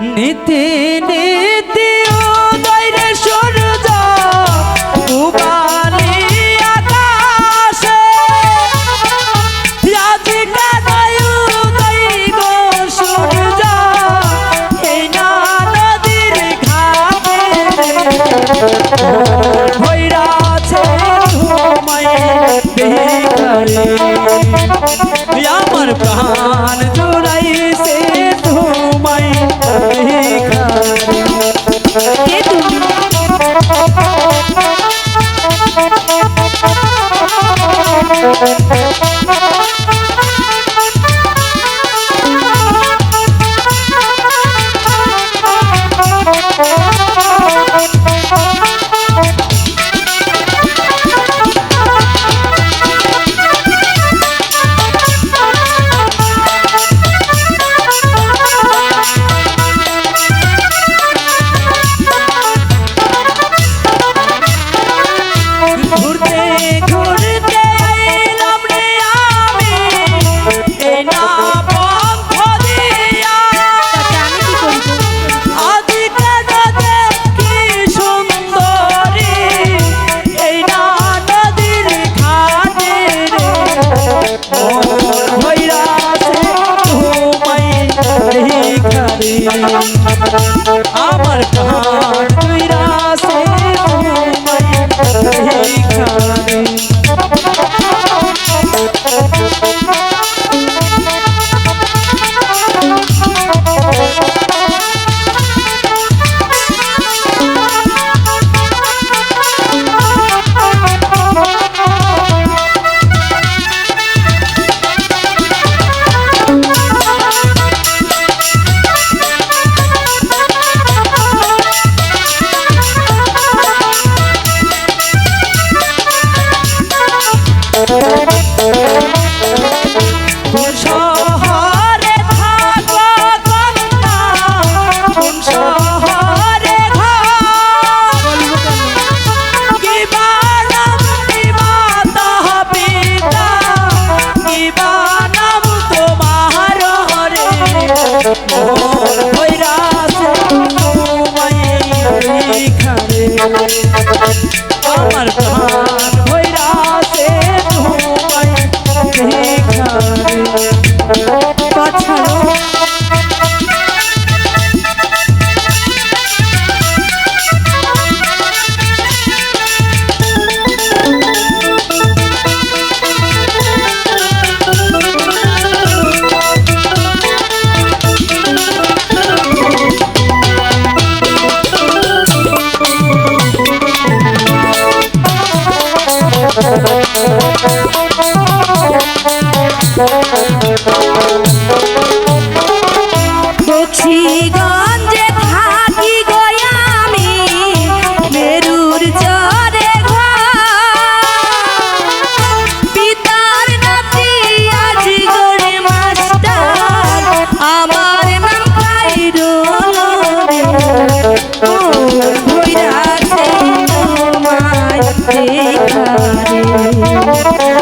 নীতি নীতি উদয় রে আমার প্রাণ body.